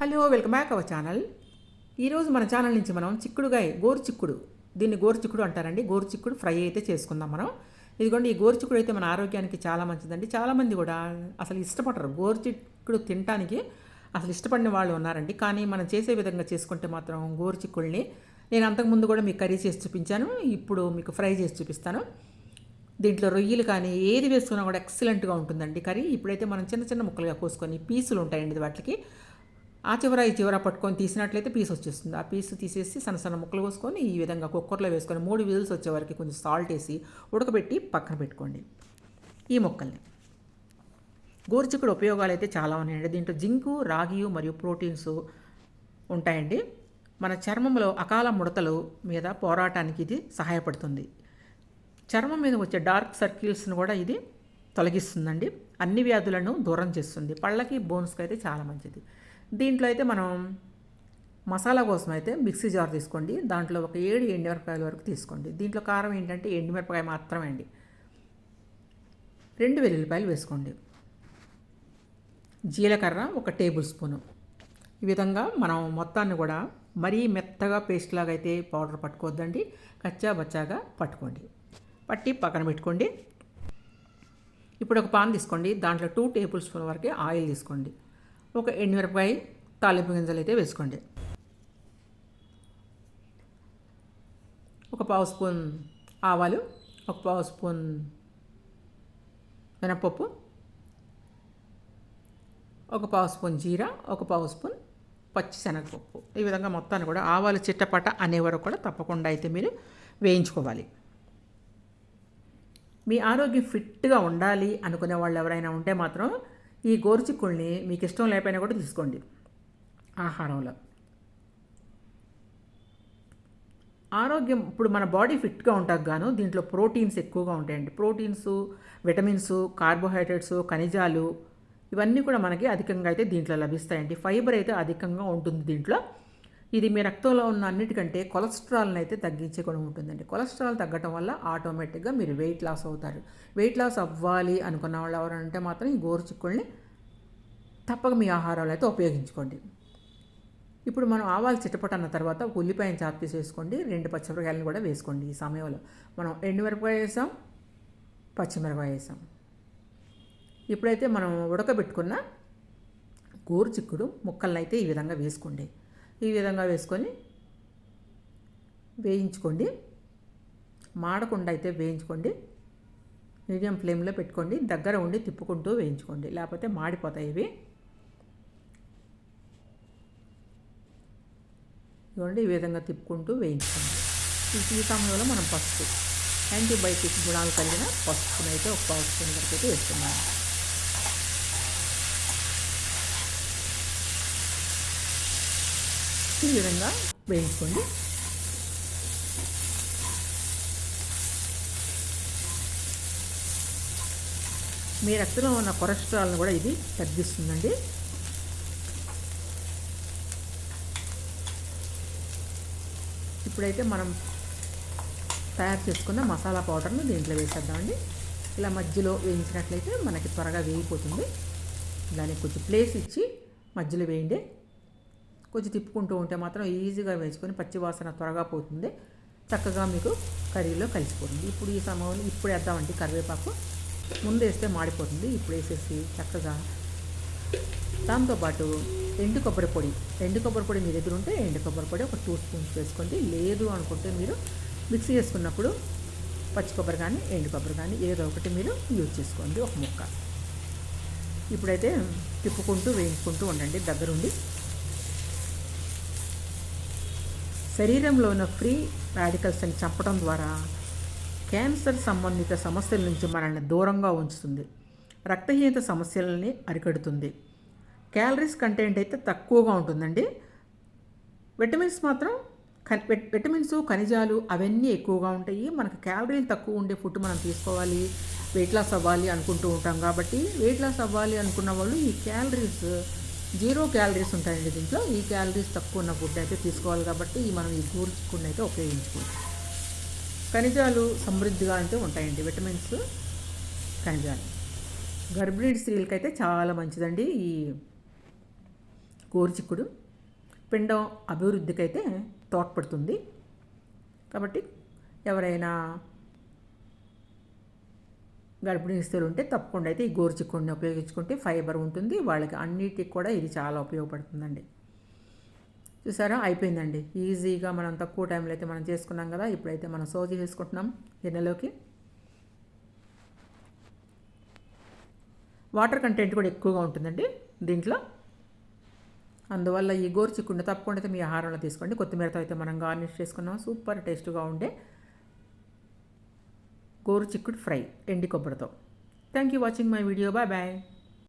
Hello welcome back our channel ఈరోజు మన channel నుంచి మనం చిక్కుడుగాయ గోరు చిక్కుడు. దీన్ని గోరు చిక్కుడు అంటారండి. గోరు చిక్కుడు ఫ్రై అయితే చేసుకుందాం మనం. ఇదిగోండి ఈ గోరు చిక్కుడు అయితే మన ఆరోగ్యానికి చాలా మంచిదండి. చాలామంది కూడా అసలు ఇష్టపడరు. గోరు చిక్కుడు తినటానికి అసలు ఇష్టపడిన వాళ్ళు ఉన్నారండి. కానీ మనం చేసే విధంగా చేసుకుంటే మాత్రం గోరు చిక్కుడిని నేను అంతకుముందు కూడా మీకు కర్రీ చేసి చూపించాను. ఇప్పుడు మీకు ఫ్రై చేసి చూపిస్తాను. దీంట్లో రొయ్యలు కానీ ఏది వేసుకున్నా కూడా ఎక్సలెంట్గా ఉంటుందండి కర్రీ. ఇప్పుడైతే మనం చిన్న చిన్న ముక్కలుగా కోసుకొని పీసులు ఉంటాయండి వాటికి. ఆ చివర ఈ చివర పట్టుకొని తీసినట్లయితే పీస్ వచ్చేస్తుంది. ఆ పీస్ తీసేసి సన్న సన్న ముక్కలు కోసుకొని ఈ విధంగా కుక్కర్లో వేసుకొని మూడు విజిల్స్ వచ్చేవరకు కొంచెం సాల్ట్ వేసి ఉడకబెట్టి పక్కన పెట్టుకోండి. ఈ ముక్కల్ని. గోరుచిక్కుడు ఉపయోగాలు అయితే చాలా ఉన్నాయండి. దీంట్లో జింకు రాగి మరియు ప్రోటీన్స్ ఉంటాయండి. మన చర్మంలో అకాల ముడతలు మీద పోరాటానికి ఇది సహాయపడుతుంది. చర్మం మీద వచ్చే డార్క్ సర్కిల్స్ను కూడా ఇది తొలగిస్తుందండి. అన్ని వ్యాధులను దూరం చేస్తుంది. పళ్ళకి బోన్స్కి అయితే చాలా మంచిది. దీంట్లో అయితే మనం మసాలా కోసం అయితే మిక్సీ జార్ తీసుకోండి. దాంట్లో ఒక ఏడు ఎండుమిరపకాయల వరకు తీసుకోండి. దీంట్లో కారం ఏంటంటే ఎండుమిరపకాయ మాత్రమే అండి. రెండు వెల్లుల్లిపాయలు వేసుకోండి. జీలకర్ర ఒక టేబుల్ స్పూను. ఈ విధంగా మనం మొత్తాన్ని కూడా మరీ మెత్తగా పేస్ట్ లాగా అయితే పౌడర్ పట్టుకోవద్దండి. కచ్చా బచ్చాగా పట్టుకోండి. పట్టి పక్కన పెట్టుకోండి. ఇప్పుడు ఒక పాన్ తీసుకోండి. దాంట్లో టూ టేబుల్ స్పూన్ వరకు ఆయిల్ తీసుకోండి. ఒక ఎండుమిరపకాయ తాలింపు గింజలు అయితే వేసుకోండి. ఒక పావు స్పూన్ ఆవాలు ఒక పావు స్పూన్ మినపప్పు ఒక పావు స్పూన్ జీరా ఒక పావు స్పూన్ పచ్చి శనగపప్పు ఈ విధంగా మొత్తాన్ని కూడా ఆవాలు చిట్టపట అనే వరకు కూడా తప్పకుండా అయితే మీరు వేయించుకోవాలి. మీ ఆరోగ్యం ఫిట్గా ఉండాలి అనుకునే వాళ్ళు ఎవరైనా ఉంటే మాత్రం ఈ గోరుచిక్కుల్ని మీకు ఇష్టం లేకపోయినా కూడా తీసుకోండి. ఆహారంలో. ఆరోగ్యం ఇప్పుడు మన బాడీ ఫిట్గా ఉంటాకు గాను దీంట్లో ప్రోటీన్స్ ఎక్కువగా ఉంటాయండి. ప్రోటీన్స్ విటమిన్స్ కార్బోహైడ్రేట్స్ ఖనిజాలు ఇవన్నీ కూడా మనకి అధికంగా అయితే దీంట్లో లభిస్తాయండి. ఫైబర్ అయితే అధికంగా ఉంటుంది దీంట్లో. ఇది మీ రక్తంలో ఉన్న అన్నిటికంటే కొలెస్ట్రాల్ని అయితే తగ్గించే గుణం ఉంటుందండి. కొలెస్ట్రాల్ తగ్గటం వల్ల ఆటోమేటిక్గా మీరు వెయిట్ లాస్ అవుతారు. వెయిట్ లాస్ అవ్వాలి అనుకున్న వాళ్ళు ఎవరంటే మాత్రం ఈ గోరు చిక్కుల్ని తప్పక మీ ఆహారాలు అయితే ఉపయోగించుకోండి. ఇప్పుడు మనం ఆవాలు చిట్టపట అన్న తర్వాత ఒక ఉల్లిపాయను చాప్ చేసి వేసుకోండి రెండు పచ్చిమిరకాయలను కూడా వేసుకోండి ఈ సమయంలో. మనం ఎండుమిరపకాయ వేసాం పచ్చిమిరపకాయ వేసాం. ఇప్పుడైతే మనం ఉడకబెట్టుకున్న గోరు చిక్కుడు ముక్కలను అయితే ఈ విధంగా వేసుకోండి. ఈ విధంగా వేసుకొని వేయించుకోండి. మాడకుండా అయితే వేయించుకోండి. మీడియం ఫ్లేమ్లో పెట్టుకోండి. దగ్గర ఉండి తిప్పుకుంటూ వేయించుకోండి. లేకపోతే మాడిపోతాయి ఇవి. ఇవ్వండి ఈ విధంగా తిప్పుకుంటూ వేయించుకోండి. ఈ సమయంలో మనం పసుపు యాంటీబయాటిక్ గుణాలు కలిగిన పసుపునైతే ఒక పావు స్పూన్ వరకు అయితే వేస్తున్నాము ఈ విధంగా వేయించుకోండి. మీ రక్తంలో ఉన్న కొలెస్ట్రాల్ని కూడా ఇది తగ్గిస్తుందండి. ఇప్పుడైతే మనం తయారు చేసుకున్న మసాలా పౌడర్ను దీంట్లో వేసేద్దామండి. ఇలా మధ్యలో వేయించినట్లయితే మనకి త్వరగా వేగిపోతుంది. దానికి కొంచెం ప్లేస్ ఇచ్చి మధ్యలో వేయండి. కొంచెం తిప్పుకుంటూ ఉంటే మాత్రం ఈజీగా వేసుకొని పచ్చివాసన త్వరగా పోతుంది. చక్కగా మీకు కర్రీలో కలిసిపోతుంది. ఇప్పుడు ఈ సమయంలో ఇప్పుడు వేద్దామండి కరివేపాకు. ముందు వేస్తే మాడిపోతుంది. ఇప్పుడు వేసేసి చక్కగా దాంతో పాటు ఎండు కొబ్బరి పొడి. ఎండు కొబ్బరి పొడి మీ దగ్గర ఉంటే ఎండు కొబ్బరి పొడి ఒక టూ స్పూన్స్ వేసుకోండి. లేదు అనుకుంటే మీరు మిక్సీ చేసుకున్నప్పుడు పచ్చి కొబ్బరి కానీ ఎండు కొబ్బరి కానీ ఏదో ఒకటి మీరు యూజ్ చేసుకోండి. ఒక ముక్క. ఇప్పుడైతే తిప్పుకుంటూ వేయించుకుంటూ ఉండండి దగ్గరుండి. శరీరంలో ఉన్న ఫ్రీ రాడికల్స్ని చంపడం ద్వారా క్యాన్సర్ సంబంధిత సమస్యల నుంచి మనల్ని దూరంగా ఉంచుతుంది. రక్తహీనత సమస్యలని అరికడుతుంది. క్యాలరీస్ కంటెంట్ అయితే తక్కువగా ఉంటుందండి. విటమిన్స్ మాత్రం విటమిన్స్ ఖనిజాలు అవన్నీ ఎక్కువగా ఉంటాయి. మనకు క్యాలరీలు తక్కువ ఉండే ఫుడ్ మనం తీసుకోవాలి వెయిట్ లాస్ అవ్వాలి అనుకుంటూ ఉంటాం కాబట్టి వెయిట్ లాస్ అవ్వాలి అనుకున్న వాళ్ళు ఈ క్యాలరీస్ జీరో క్యాలరీస్ ఉంటాయండి దీంట్లో. ఈ క్యాలరీస్ తక్కువ ఉన్న ఫుడ్ అయితే తీసుకోవాలి కాబట్టి మనం ఈ గూర్చుకుని అయితే ఉపయోగించుకోవాలి ఖనిజాలు సమృద్ధిగా అయితే ఉంటాయండి. విటమిన్స్ ఖనిజాలు. గర్భిణీ స్త్రీలకైతే చాలా మంచిదండి ఈ గోరుచిక్కుడు. పిండం అభివృద్ధికి అయితే తోడ్పడుతుంది. కాబట్టి ఎవరైనా గర్భిణీ స్త్రీలు ఉంటే తప్పకుండా అయితే ఈ గోరుచిక్కుడిని ఉపయోగించుకుంటే ఫైబర్ ఉంటుంది. వాళ్ళకి అన్నిటికి కూడా ఇది చాలా ఉపయోగపడుతుందండి. చూసారా? అయిపోయిందండి. ఈజీగా మనం తక్కువ టైంలో అయితే మనం చేసుకున్నాం కదా? ఇప్పుడైతే మనం సోజు చేసుకుంటున్నాం. గిన్నెలోకి. వాటర్ కంటెంట్ కూడా ఎక్కువగా ఉంటుందండి దీంట్లో. అందువల్ల ఈ గోరు చిక్కుడు తప్పకుండా అయితే మీ ఆహారంలో తీసుకోండి. కొత్తిమీరతో అయితే మనం గార్నిష్ చేసుకున్నాం. సూపర్ టేస్ట్గా ఉండే గోరు చిక్కుడు ఫ్రై ఎండి కొబ్బరితో. Thank you watching my video bye bye